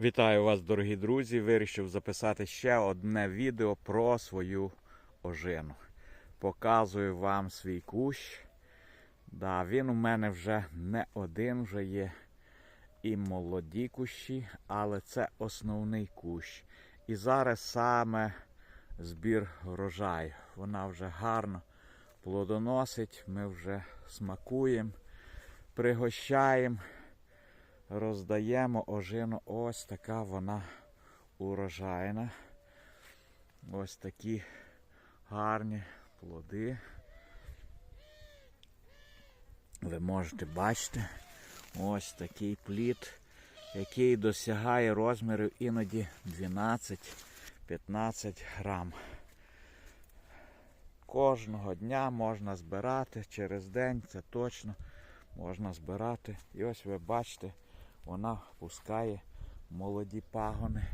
Вітаю вас, дорогі друзі! Вирішив записати ще одне відео про свою ожину. Показую вам свій кущ. Да, він у мене вже не один, вже є і молоді кущі, але це основний кущ. І зараз саме збір врожаю. Вона вже гарно плодоносить, ми вже смакуємо, пригощаємо роздаємо ожину. Ось така вона урожайна. Ось такі гарні плоди. Ви можете бачити ось такий плід, який досягає розмірів іноді 12-15 грам. Кожного дня можна збирати через день, це точно можна збирати. І ось ви бачите, вона пускає молоді пагони.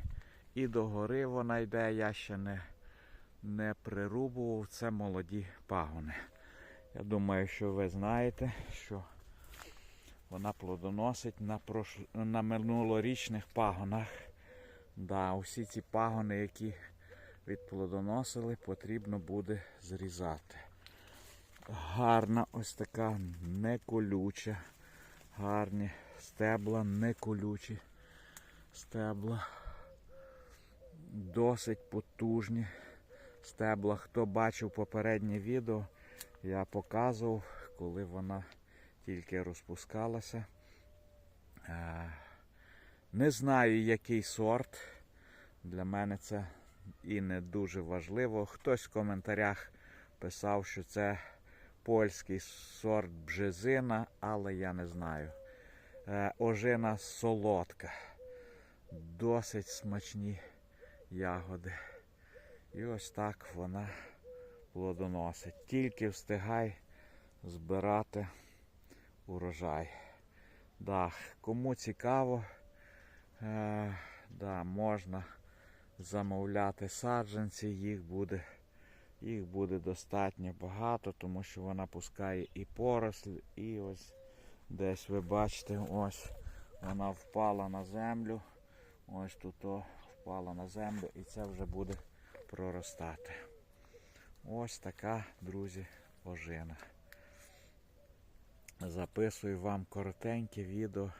І догори вона йде, я ще не, не прирубував, це молоді пагони. Я думаю, що ви знаєте, що вона плодоносить на, прош... на минулорічних пагонах. Да, усі ці пагони, які відплодоносили, потрібно буде зрізати. Гарна ось така неколюча, гарні стебла, неколючі стебла. Досить потужні стебла. Хто бачив попереднє відео, я показував, коли вона тільки розпускалася. Е, Не знаю, який сорт. Для мене це і не дуже важливо. Хтось в коментарях писав, що це польський сорт бжезина, але я не знаю. Е, Ожина солодка. Досить смачні ягоди. І ось так вона плодоносить. Тільки встигай збирати урожай. Да, Кому цікаво, е, да, можна замовляти саджанці, їх буде. Їх буде достатньо багато, тому що вона пускає і поросль, і ось десь ви бачите, ось вона впала на землю. Ось тут впала на землю і це вже буде проростати. Ось така, друзі, ожина. Записую вам коротеньке відео,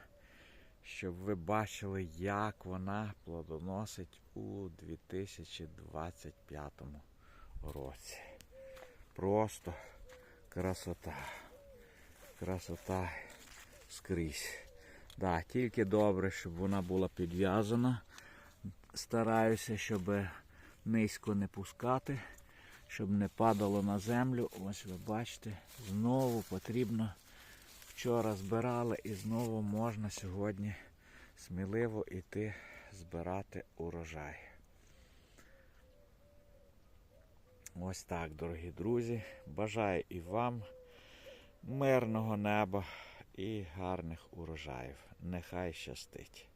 щоб ви бачили, як вона плодоносить у 2025 році. Просто красота. Красота скрізь. Да, тільки добре, щоб вона була підв'язана. Стараюся, щоб низько не пускати, щоб не падало на землю. Ось ви бачите, знову потрібно. Вчора збирали і знову можна сьогодні сміливо йти збирати урожай. Ось так, дорогі друзі. Бажаю і вам мирного неба і гарних урожаїв. Нехай щастить.